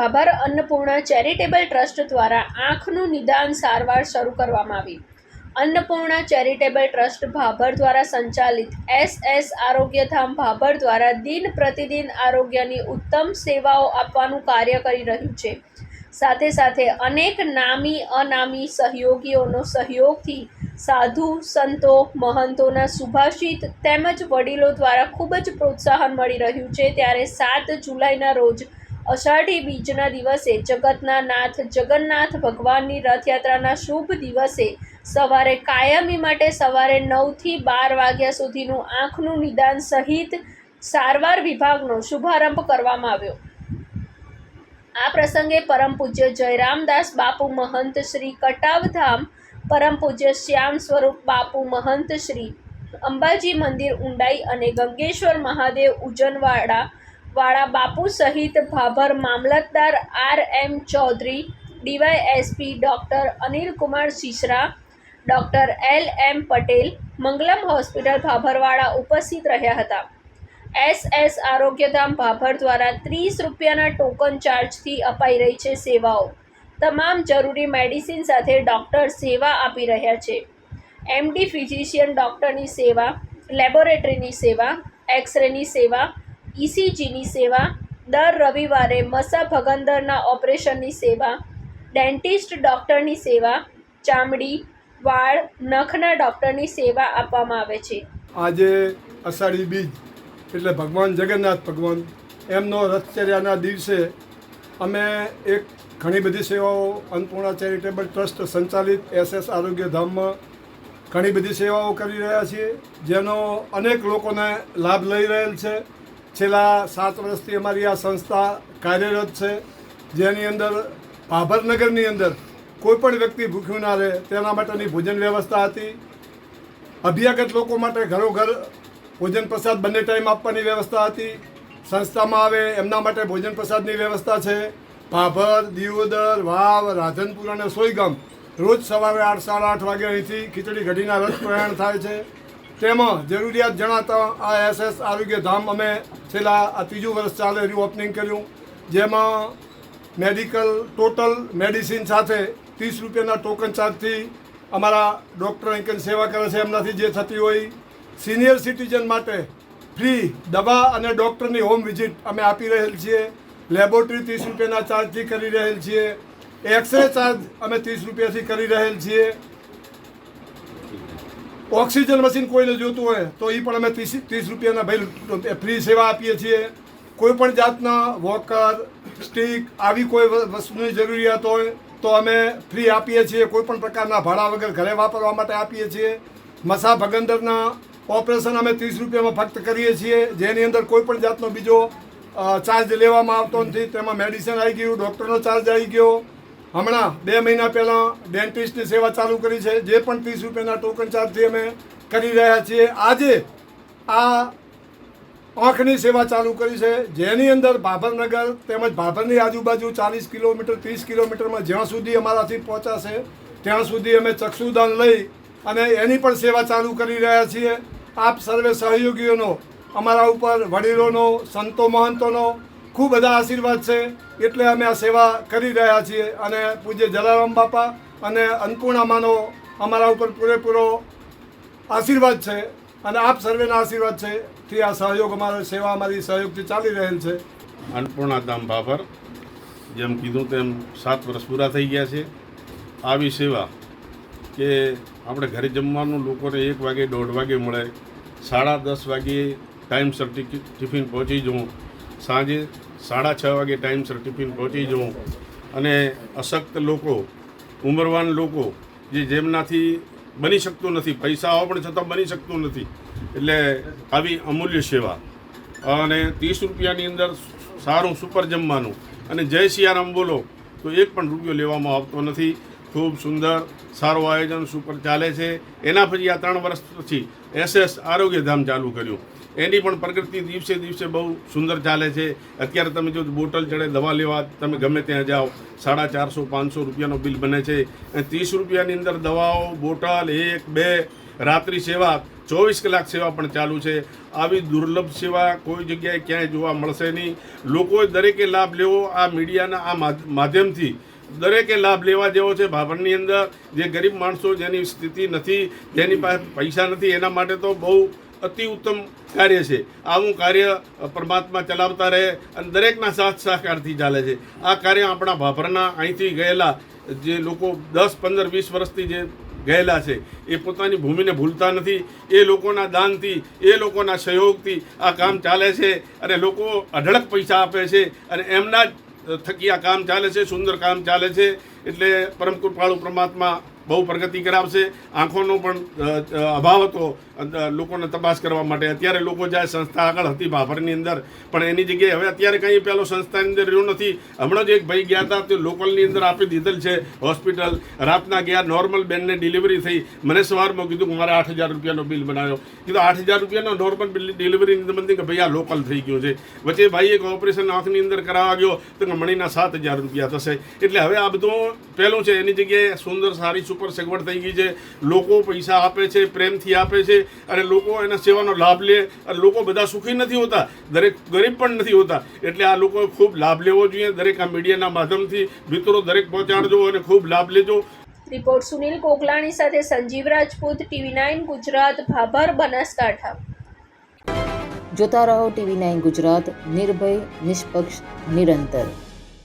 Bhabhar Annapurna charitable trust દ્વારા આંખનું નિદાન સારવાર શરૂ કરવામાં આવી. અન્નપૂર્ણા ચેરિટેબલ ટ્રસ્ટ ભાભર દ્વારા સંચાલિત એસ એસ આરોગ્યધામ ભાભર દ્વારા દિન પ્રતિદિન આરોગ્યની ઉત્તમ સેવાઓ આપવાનું કાર્ય કરી રહ્યું છે. સાથે સાથે અનેક નામી અનામી સહયોગીઓનો સહયોગથી સાધુ, સંતો, મહંતોના સુભાષિત તેમજ વડીલો દ્વારા ખૂબ જ પ્રોત્સાહન મળી રહ્યું છે. ત્યારે સાત જુલાઈના રોજ અષાઢી બીજના દિવસે જગતના નાથ, જગન્નાથ ભગવાનની રથયાત્રાના શુભ દિવસે સવારે કાયમી માટે સવારે નવથી બાર વાગ્યા સુધીનું આંખનું નિદાન સહિત સારવાર વિભાગનો શુભારંભ કરવામાં આવ્યો. આ પ્રસંગે પરમ પૂજ્ય જયરામદાસ બાપુ મહંત શ્રી કટાવધામ, પરમ પૂજ્ય શ્યામ સ્વરૂપ બાપુ મહંત શ્રી અંબાજી મંદિર ઊંડાઈ અને ગંગેશ્વર મહાદેવ ઉજનવાડા વાળા બાપુ સહિત ભાભર મામલતદાર R M Chaudhary, DYSP doctor Anilkumar Sisara doctor L M Patel, Mangalam hospital ભાભરવાળા ઉપસ્થિત રહ્યા હતા. એસ એસ આરોગ્યધામ ભાભર દ્વારા ત્રીસ રૂપિયાના ટોકન ચાર્જથી અપાઈ રહી છે સેવાઓ. તમામ જરૂરી મેડિસિન સાથે ડૉક્ટર સેવા આપી રહ્યા છે. એમડી ફિઝિશિયન ડૉક્ટરની સેવા, લેબોરેટરીની સેવા, એક્સરેની સેવા ઇસીજીની સેવા, દર રવિવારે મસા ભગંદરના ઓપરેશનની સેવા, ડેન્ટિસ્ટ ડૉક્ટરની સેવા, ચામડી, વાળ, નખના ડૉક્ટરની સેવા આપવામાં આવે છે. આજે અષાઢી બીજ, એટલે ભગવાન જગન્નાથ ભગવાન, એમનો રથચર્યાના દિવસે અમે એક ઘણી બધી સેવાઓ અન્નપૂર્ણા ચેરિટેબલ ટ્રસ્ટ સંચાલિત એસએસ આરોગ્ય ધામમાં ઘણી બધી સેવાઓ કરી રહ્યા છીએ, જેનો અનેક લોકોને લાભ લઈ રહેલ છે. છેલ્લા સાત વર્ષથી અમારી આ સંસ્થા કાર્યરત છે, જેની અંદર ભાભરનગરની અંદર કોઈ પણ વ્યક્તિ ભૂખ્યું ના રહે, તેના માટેની ભોજન વ્યવસ્થા હતી. અભ્યાગત લોકો માટે ઘરોઘર ભોજન પ્રસાદ બંને ટાઈમ આપવાની વ્યવસ્થા હતી. સંસ્થામાં આવે, એમના માટે ભોજન પ્રસાદની વ્યવસ્થા છે. ભાભર, દિયોદર, વાવ, રાધનપુર અને સોઈગામ રોજ સવારે આઠ, સાડા આઠ વાગે અહીંથી ખીચડી ઘડીના રથ પ્રયાણ થાય છે. તેમાં જરૂરિયાત જણાતા આ એસએસ આરોગ્ય ધામ અમે છેલ્લા આ ત્રીજું વર્ષ ચાલે રીઓપનિંગ કર્યું. જેમાં મેડિકલ ટોટલ મેડિસિન સાથે ત્રીસ રૂપિયાના ટોકન ચાર્જથી અમારા ડૉક્ટર અહીં સેવા કરે છે એમનાથી જે થતી હોય. સિનિયર સિટીઝન માટે ફ્રી દવા અને ડૉક્ટરની હોમ વિઝિટ અમે આપી રહેલ છીએ. લેબોરેટરી ત્રીસ રૂપિયાના ચાર્જથી કરી રહેલ છીએ. એક્સરે ચાર્જ અમે ત્રીસ રૂપિયાથી કરી રહેલ છીએ. ઓક્સિજન મશીન કોઈને જોતું હોય, તો એ પણ અમે ત્રીસ ત્રીસ રૂપિયાના ભાઈ ફ્રી સેવા આપીએ છીએ. કોઈ પણ જાતના વોકર, સ્ટીક, આવી કોઈ વસ્તુની જરૂરિયાત હોય, તો અમે ફ્રી આપીએ છીએ. કોઈ પણ પ્રકારના ભાડા વગર ઘરે વાપરવા માટે આપીએ છીએ. મસા ભગંદરના ઓપરેશન અમે ત્રીસ રૂપિયામાં ફક્ત કરીએ છીએ. જેની અંદર કોઈ પણ જાતનો બીજો ચાર્જ લેવામાં આવતો નથી. તેમાં મેડિસિન આવી ગયું ડૉક્ટરનો ચાર્જ આવી ગયો. હમણાં બે મહિના પહેલાં ડેન્ટિસ્ટની સેવા ચાલુ કરી છે, જે પણ ત્રીસ રૂપિયાના ટોકન ચાર્જથી અમે કરી રહ્યા છીએ, આજે આ આંખની સેવા ચાલુ કરી છે, જેની અંદર ભાભરનગર તેમજ ભાભરની આજુબાજુ ચાલીસ કિલોમીટર, ત્રીસ કિલોમીટરમાં જ્યાં સુધી અમારાથી પહોંચાશે, ત્યાં સુધી અમે ચક્ષુદાન લઈ અને એની પણ સેવા ચાલુ કરી રહ્યા છીએ. આપ સર્વે સહયોગીઓનો, અમારા ઉપર વડીલોનો, સંતો મહંતોનો ખૂબ બધા આશીર્વાદ છે. એટલે અમે આ સેવા કરી રહ્યા છીએ અને પૂજ્ય જલારામ બાપા અને અન્નપૂર્ણામાનો અમારા ઉપર પૂરેપૂરો આશીર્વાદ છે અને આપ સર્વેના આશીર્વાદ છે થી આ સહયોગ અમારો, સેવા અમારી સહયોગથી ચાલી રહેલ છે. અન્નપૂર્ણાધામ ભાભર, જેમ કીધું તેમ સાત વર્ષ પૂરા થઈ ગયા છે. આવી સેવા કે આપણે ઘરે જમવાનું લોકોને એક વાગે દોઢ વાગે મળે, સાડા દસ વાગે ટાઈમસર ટિફિન પહોંચી જવું સાંજે સાડા છ વાગે ટાઈમસર ટિફિન પહોંચી જવું. અને અશક્ત લોકો, ઉંમરવાન લોકો, જે જેમનાથી બની શકતું નથી પૈસા હોવા પણ છતાં બની શકતું નથી, એટલે આવી અમૂલ્ય સેવા. અને ત્રીસ રૂપિયાની અંદર સારું સુપર જમવાનું. અને જય સિયારામ બોલો, તો એક પણ રૂપિયો લેવામાં આવતો નથી. ખૂબ સુંદર, સારું આયોજન સુપર ચાલે છે. એના પછી આ ત્રણ વર્ષ પછી એસએસ આરોગ્યધામ ચાલુ કર્યું. એની પણ પ્રગતિ દિવસે દિવસે બહુ સુંદર ચાલે છે. અત્યારે તમે જો બોટલ ચડે, દવા લેવા, તમે ગમે ત્યાં જાઓ, સાડા ચારસો, પાંચસો રૂપિયાનો બિલ બને છે. ત્રીસ રૂપિયાની અંદર દવાઓ, બોટલ, એક, બે, રાત્રિ સેવા, ચોવીસ કલાક સેવા પણ ચાલુ છે. આવી દુર્લભ સેવા કોઈ જગ્યાએ ક્યાંય જોવા મળશે નહીં. લોકોએ દરેકે લાભ લેવો, આ મીડિયાના, આ માધ્યમથી દરેકે લાભ લેવા જેવો છે. ભાભરની અંદર જે ગરીબ માણસો જેની સ્થિતિ નથી, જેની પાસે પૈસા નથી, એના માટે તો બહુ અતિ ઉત્તમ કાર્ય છે. આવું કાર્ય પરમાત્મા ચલાવતા રહે અને દરેકના સાથ સહકારથી ચાલે છે. આ કાર્ય આપણા ભાભરના અહીંથી ગયેલા, જે લોકો દસ, પંદર, વીસ વર્ષથી જે ગયેલા છે, એ પોતાની ભૂમિને ભૂલતા નથી. એ લોકોના દાનથી, એ લોકોના સહયોગથી આ કામ ચાલે છે અને લોકો અઢળક પૈસા આપે છે અને એમના જ થકી આ કામ ચાલે છે, સુંદર કામ ચાલે છે. એટલે પરમ કૃપાળુ પરમાત્મા બહુ પ્રગતિ કરાવશે. આંખોનો પણ અભાવ હતો. લોકોને તપાસ કરવા માટે. અત્યારે લોકો જાય, સંસ્થા આગળ હતી ભાભરની અંદર. પણ એની જગ્યાએ હવે અત્યારે કંઈ પેલો સંસ્થાની અંદર રહ્યું નથી. હમણાં જ એક ભાઈ ગયા હતા, તે લોકલની અંદર આપી દીધેલ છે હોસ્પિટલ. રાતના ગયા, નોર્મલ બેનને ડિલિવરી થઈ. મને સવારમાં કીધું કે મારે આઠ હજાર રૂપિયાનો બિલ બનાવ્યો. કીધું, આઠ હજાર રૂપિયાનો નોર્મલ બિલ ડિલિવરીની અંદર મને કે ભાઈ આ લોકલ થઈ ગયો છે. વચ્ચે ભાઈ એક ઓપરેશન આંખની અંદર કરાવવા ગયો, તો મણીના સાત હજાર રૂપિયા થશે. એટલે હવે આ બધું પહેલું છે. એની જગ્યાએ સુંદર સારી સુપર સગવડ થઈ ગઈ છે. લોકો પૈસા આપે છે, પ્રેમથી આપે છે. અને લોકો એના સેવાનો લાભ લે. અને લોકો બધા સુખી નથી હોતા. દરેક ગરીબ પણ નથી હોતા. એટલે આ લોકોએ ખૂબ લાભ લેવો જોઈએ. દરેક આ મીડિયાના માધ્યમથી મિત્રો દરેક પહોંચાડજો અને ખૂબ લાભ લેજો. રિપોર્ટ સુનિલ કોકલાણી સાથે સંજીવ રાજપૂત ટીવી નાઇન ગુજરાત ભાભર બનાસકાંઠા. જોતા રહો ટીવી નાઇન ગુજરાત. નિર્ભય નિષ્પક્ષ નિરંતર.